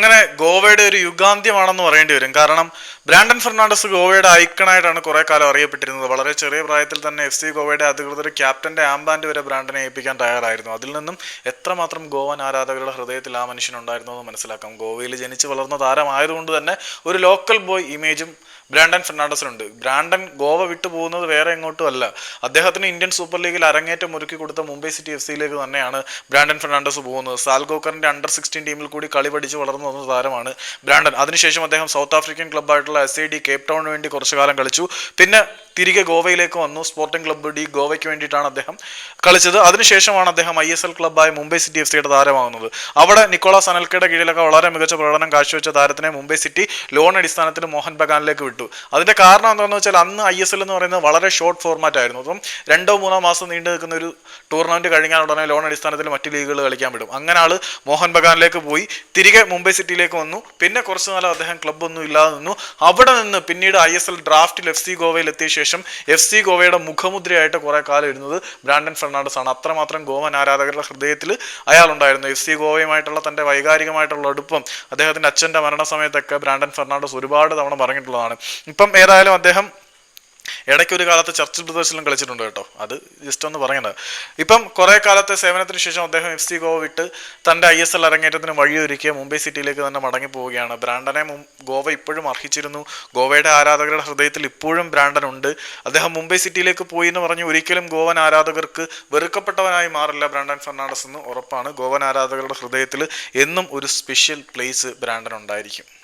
അങ്ങനെ ഗോവയുടെ ഒരു യുഗാന്ത്യമാണെന്ന് പറയേണ്ടി വരും. കാരണം ബ്രാൻഡൻ ഫെർണാണ്ടസ് ഗോവയുടെ ഐക്കണായിട്ടാണ് കുറെ കാലം അറിയപ്പെട്ടിരുന്നത്. വളരെ ചെറിയ പ്രായത്തിൽ തന്നെ എഫ് സി ഗോവയുടെ അധികൃതർ ക്യാപ്റ്റന്റെ ആംബാൻഡ് വരെ ബ്രാൻഡനെ ഏൽപ്പിക്കാൻ തയ്യാറായിരുന്നു. അതിൽ നിന്നും എത്രമാത്രം ഗോവൻ ആരാധകരുടെ ഹൃദയത്തിൽ ആ മനുഷ്യനുണ്ടായിരുന്നു എന്ന് മനസ്സിലാക്കാം. ഗോവയിൽ ജനിച്ച് വളർന്ന താരമായതുകൊണ്ട് തന്നെ ഒരു ലോക്കൽ ബോയ് ഇമേജും ബ്രാൻഡൻ ഫെർണാണ്ടസിനുണ്ട് ബ്രാൻഡൻ ഗോവ വിട്ടു പോകുന്നത് വേറെ എങ്ങോട്ടും അല്ല. അദ്ദേഹത്തിന് ഇന്ത്യൻ സൂപ്പർ ലീഗിൽ അരങ്ങേറ്റം ഒരുക്കി കൊടുത്ത മുംബൈ സിറ്റി എഫ് സിയിലേക്ക് തന്നെയാണ് ബ്രാൻഡൻ ഫെർണാണ്ടസ് പോകുന്നത്. സാൽഗോക്കറിന്റെ അണ്ടർ സിക്സ്റ്റീൻ ടീമിൽ കൂടി കളി പഠിച്ച് വളർന്നു വന്ന താരമാണ് ബ്രാൻഡൻ. അതിനുശേഷം അദ്ദേഹം സൗത്ത് ആഫ്രിക്കൻ ക്ലബ്ബായിട്ടുള്ള എസ് ഐ ഡി കേപ്പ് ടൗണിന് വേണ്ടി കുറച്ചു കാലം കളിച്ചു. പിന്നെ തിരികെ ഗോവയിലേക്ക് വന്നു. സ്പോർട്ടിംഗ് ക്ലബ്ബ് ഡി ഗോവയ്ക്ക് വേണ്ടിയിട്ടാണ് അദ്ദേഹം കളിച്ചത്. അതിനുശേഷമാണ് അദ്ദേഹം ഐ എസ് എൽ ക്ലബ്ബായ മുംബൈ സിറ്റി എഫ് സിയുടെ താരമാകുന്നത്. അവിടെ നിക്കോളാസ് അനൽക്കയുടെ കീഴിലൊക്കെ വളരെ മികച്ച പ്രകടനം കാഴ്ചവെച്ച താരത്തിനെ മുംബൈ സിറ്റി ലോൺ അടിസ്ഥാനത്തിൽ മോഹൻ ബഗാനിലേക്ക് വിട്ടു. അതിന്റെ കാരണം എന്താണെന്ന് വെച്ചാൽ അന്ന് ഐ എസ് എൽ എന്ന് പറയുന്നത് വളരെ ഷോർട്ട് ഫോർമാറ്റ് ആയിരുന്നു. അപ്പം രണ്ടോ മൂന്നോ മാസം നീണ്ടു നിൽക്കുന്ന ഒരു ടൂർണമെന്റ് കഴിഞ്ഞാൽ ഉടനെ ലോൺ അടിസ്ഥാനത്തിൽ മറ്റു ലീഗുകൾ കളിക്കാൻ വിടും. അങ്ങനെ ആൾ മോഹൻ ബഗാനിലേക്ക് പോയി. തിരികെ മുംബൈ സിറ്റിയിലേക്ക് വന്നു. പിന്നെ കുറച്ചു നാൾ അദ്ദേഹം ക്ലബ്ബൊന്നും ഇല്ലാതെ നിന്നു. അവിടെ നിന്ന് പിന്നീട് ഐ എസ് എൽ ഡ്രാഫ്റ്റിൽ എഫ് സി ഗോവയിൽ എത്തിയ ശേഷം എഫ് സി ഗോവയുടെ മുഖമുദ്രയായിട്ട് കുറേ കാലം ഇരുന്നത് ബ്രാൻഡൻ ഫെർണാണ്ടസ് ആണ്. അത്രമാത്രം ഗോവൻ ആരാധകരുടെ ഹൃദയത്തിൽ അയാളുണ്ടായിരുന്നു. എഫ് സി ഗോവയുമായിട്ടുള്ള തന്റെ വൈകാരികമായിട്ടുള്ള അടുപ്പം അദ്ദേഹത്തിന്റെ അച്ഛന്റെ മരണസമയത്തൊക്കെ ബ്രാൻഡൻ ഫെർണാണ്ടസ് ഒരുപാട് തവണ പറഞ്ഞിട്ടുള്ളതാണ്. ഇപ്പം ഏതായാലും അദ്ദേഹം ഇടയ്ക്ക് ഒരു കാലത്ത് ചർച്ചിൽ ബ്രദേഴ്സിലും കളിച്ചിട്ടുണ്ട് കേട്ടോ. അത് ജസ്റ്റ് ഒന്ന് പറയുന്നത്. ഇപ്പം കുറെ കാലത്തെ സേവനത്തിന് ശേഷം അദ്ദേഹം എഫ് സി ഗോവ വിട്ട് തന്റെ ഐ എസ് എൽ അരങ്ങേറ്റത്തിന് വഴിയൊരുക്കിയ മുംബൈ സിറ്റിയിലേക്ക് തന്നെ മടങ്ങി പോവുകയാണ്. ബ്രാൻഡനെ ഗോവ ഇപ്പോഴും അർഹിച്ചിരുന്നു. ഗോവയുടെ ആരാധകരുടെ ഹൃദയത്തിൽ ഇപ്പോഴും ബ്രാൻഡൻ ഉണ്ട് അദ്ദേഹം മുംബൈ സിറ്റിയിലേക്ക് പോയി എന്ന് പറഞ്ഞ് ഒരിക്കലും ഗോവൻ ആരാധകർക്ക് വെറുക്കപ്പെട്ടവനായി മാറില്ല ബ്രാൻഡൻ ഫെർണാണ്ടസ് എന്ന് ഉറപ്പാണ്. ഗോവൻ ആരാധകരുടെ ഹൃദയത്തിൽ എന്നും ഒരു സ്പെഷ്യൽ പ്ലേസ് ബ്രാൻഡൻ ഉണ്ടായിരിക്കും